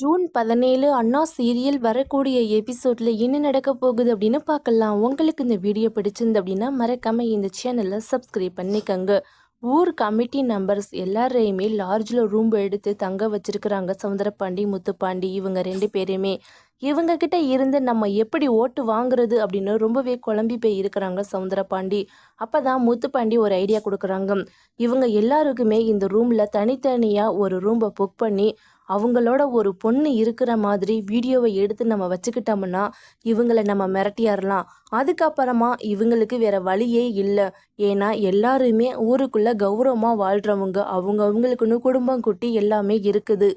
June பதினேழு அண்ணா serial வரக்கூடிய எபிசோடில் என்ன நடக்க போகுது அப்படின்னு பார்க்கலாம். உங்களுக்கு இந்த வீடியோ பிடிச்சிருந்து அப்படின்னா மறக்காம இந்த சேனலை சப்ஸ்கிரைப் பண்ணிக்கோங்க. ஊர் கமிட்டி நம்பர்ஸ் எல்லாரையுமே லார்ஜில் ரூம் எடுத்து தங்க வச்சிருக்கிறாங்க. சவுந்தரபாண்டி முத்துப்பாண்டி இவங்க ரெண்டு பேருமே. இவங்க கிட்ட இருந்து நம்ம எப்படி ஓட்டு வாங்குறது அப்படின்னு ரொம்பவே குழம்பி போய் இருக்கிறாங்க சவுந்தரபாண்டி. அப்பதான் முத்துப்பாண்டி ஒரு ஐடியா கொடுக்குறாங்க. இவங்க எல்லாருக்குமே இந்த ரூமில் தனித்தனியாக ஒரு ரூமை புக் பண்ணி அவங்களோட ஒரு பொண்ணு இருக்கிற மாதிரி வீடியோவை எடுத்து நம்ம வச்சுக்கிட்டோம்னா இவங்களை நம்ம மிரட்டியாரலாம். அதுக்கப்புறமா இவங்களுக்கு வேற வழியே இல்லை. ஏன்னா எல்லாருமே ஊருக்குள்ளே கௌரவமாக வாழ்கிறவங்க அவங்க அவங்களுக்குன்னு குடும்பம் குட்டி எல்லாமே இருக்குது.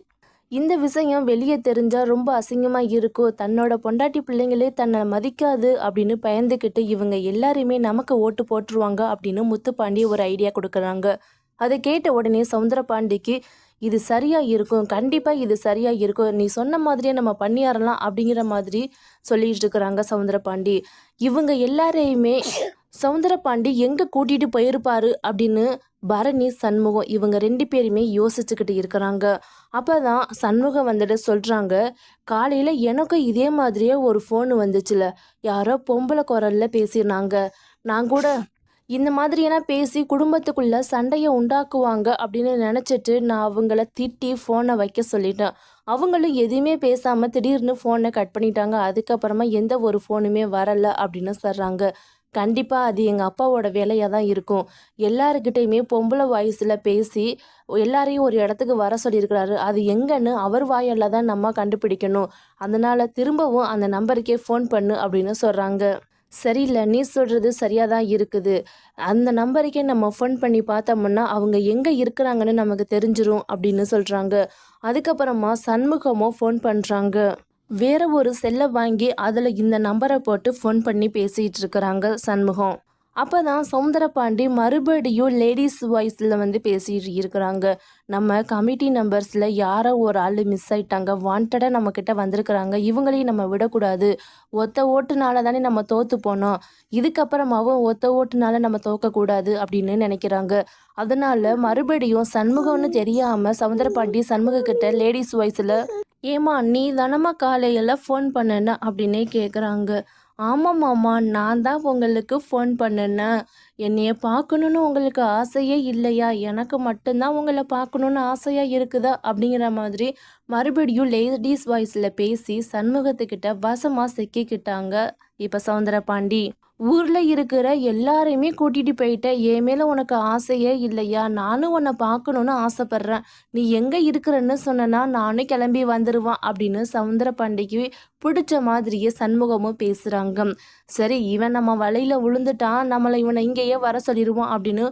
இந்த விஷயம் வெளியே தெரிஞ்சால் ரொம்ப அசிங்கமாக இருக்கும் தன்னோட பொண்டாட்டி பிள்ளைங்களே தன்னை மதிக்காது அப்படின்னு பயந்துக்கிட்டு இவங்க எல்லாருமே நமக்கு ஓட்டு போட்டுருவாங்க அப்படின்னு முத்துப்பாண்டி ஒரு ஐடியா கொடுக்குறாங்க. அதை கேட்ட உடனே சவுந்தரபாண்டிக்கு இது சரியா இருக்கும் கண்டிப்பா இது சரியா இருக்கும். நீ சொன்ன மாதிரியே நம்ம பண்ணியாரலாம் அப்படிங்கிற மாதிரி சொல்லிட்டு இருக்கிறாங்க சவுந்தரபாண்டி. இவங்க எல்லாரையுமே சவுந்தரபாண்டி எங்க கூட்டிட்டு போயிருப்பாரு அப்படின்னு பரணி சண்முகம் இவங்க ரெண்டு பேருமே யோசிச்சுக்கிட்டு இருக்கிறாங்க. அப்பதான் சண்முகம் வந்துட்டு சொல்றாங்க காலையில எனக்கும் இதே மாதிரியே ஒரு ஃபோன் வந்துச்சுல. யாரோ பொம்பளை குரல்ல பேசினாங்க. நான் கூட இந்த மாதிரியெல்லாம் பேசி குடும்பத்துக்குள்ள சண்டையை உண்டாக்குவாங்க அப்படின்னு நினச்சிட்டு நான் அவங்கள திட்டி ஃபோனை வைக்க சொல்லிட்டேன். அவங்களும் எதுவுமே பேசாமல் திடீர்னு ஃபோனை கட் பண்ணிட்டாங்க. அதுக்கப்புறமா எந்த ஒரு ஃபோனுமே வரலை அப்படின்னு சொல்கிறாங்க கண்டிப்பாக அது எங்கள் அப்பாவோட வேலையாக தான் இருக்கும். எல்லாருக்கிட்டையுமே பொம்பளை வாய்ஸில் பேசி எல்லாரையும் ஒரு இடத்துக்கு வர சொல்லியிருக்கிறாரு. அது எங்கன்னு அவர் வாயால் தான் நம்ம கண்டுபிடிக்கணும். அதனால் திரும்பவும் அந்த நம்பருக்கே ஃபோன் பண்ணு அப்படின்னு சொல்கிறாங்க சரியில்லை நீ சொல்கிறது சரியாக தான் இருக்குது. அந்த நம்பருக்கே நம்ம ஃபோன் பண்ணி பார்த்தோம்னா அவங்க எங்கே இருக்கிறாங்கன்னு நமக்கு தெரிஞ்சிரும் அப்படின்னு சொல்கிறாங்க அதுக்கப்புறமா சண்முகமும் ஃபோன் பண்ணுறாங்க வேற ஒரு செல்லை வாங்கி அதில் இந்த நம்பரை போட்டு ஃபோன் பண்ணி பேசிகிட்டு இருக்கிறாங்க சண்முகம். அப்போ தான் சவுந்தரபாண்டி மறுபடியும் லேடிஸ் வாய்ஸில் வந்து பேசிட்டு இருக்கிறாங்க. நம்ம கமிட்டி நம்பர்ஸில் யாரோ ஒரு ஆள் மிஸ் ஆயிட்டாங்க. வாண்டடாக நம்மக்கிட்ட வந்திருக்கிறாங்க. இவங்களையும் நம்ம விடக்கூடாது. ஒத்த ஓட்டுனால தானே நம்ம தோற்று போனோம். இதுக்கப்புறமாவும் ஒத்த ஓட்டுனால நம்ம தோக்கக்கூடாது அப்படின்னு நினைக்கிறாங்க. அதனால மறுபடியும் சண்முகம்னு தெரியாமல் சவுந்தரபாண்டி சண்முகக்கிட்ட லேடிஸ் வாய்ஸில் ஏமா நீ தானம்மா காலையில் ஃபோன் பண்ணன அப்படின்னே கேட்குறாங்க ஆமாம் மாமா நான் தான் உங்களுக்கு ஃபோன் பண்ணினேன். என்னைய பார்க்கணுன்னு உங்களுக்கு ஆசையே இல்லையா? எனக்கு மட்டும்தான் உங்களை பார்க்கணுன்னு ஆசையாக இருக்குதா? அப்படிங்கிற மாதிரி மறுபடியும் லேடிஸ் வாய்ஸில் பேசி சண்முகத்துக்கிட்ட வசமாக சிக்கிக்கிட்டாங்க. இப்போ சவுந்தர பாண்டி ஊரில் இருக்கிற எல்லாரையுமே கூட்டிகிட்டு போயிட்டேன் என் மேலே உனக்கு ஆசையே இல்லையா? நானும் உன்னை பார்க்கணுன்னு ஆசைப்பட்றேன். நீ எங்கே இருக்கிறன்னு சொன்னனா நானும் கிளம்பி வந்துடுவான் அப்படின்னு சவுந்தர பாண்டிக்கு பிடிச்ச மாதிரியே சண்முகமும் பேசுகிறாங்க சரி இவன் நம்ம வலையில் விழுந்துட்டான். நம்மளை இவனை இங்கேயே வர சொல்லிடுவான் அப்படின்னு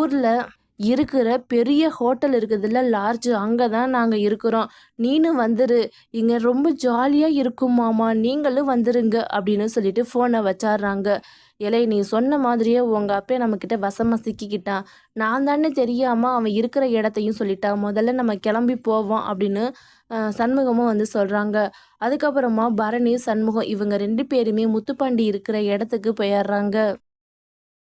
ஊரில் இருக்கிற பெரிய ஹோட்டல் இருக்குதுல்ல லார்ஜ் அங்கே தான் நாங்கள் இருக்கிறோம். நீனும் வந்துரு. இங்கே ரொம்ப ஜாலியாக இருக்கும் மாமா. நீங்களும் வந்துருங்க அப்படின்னு சொல்லிட்டு ஃபோனை வச்சாடுறாங்க இலை நீ சொன்ன மாதிரியே உங்கள் அப்பே நம்மக்கிட்ட வசமாக சிக்கிக்கிட்டான். நான் தானே தெரியாமல் அவன் இருக்கிற இடத்தையும் சொல்லிட்டான். முதல்ல நம்ம கிளம்பி போவோம் அப்படின்னு சண்முகமும் வந்து சொல்கிறாங்க அதுக்கப்புறமா பரணி சண்முகம் இவங்க ரெண்டு பேருமே முத்துப்பாண்டி இருக்கிற இடத்துக்கு போயிடுறாங்க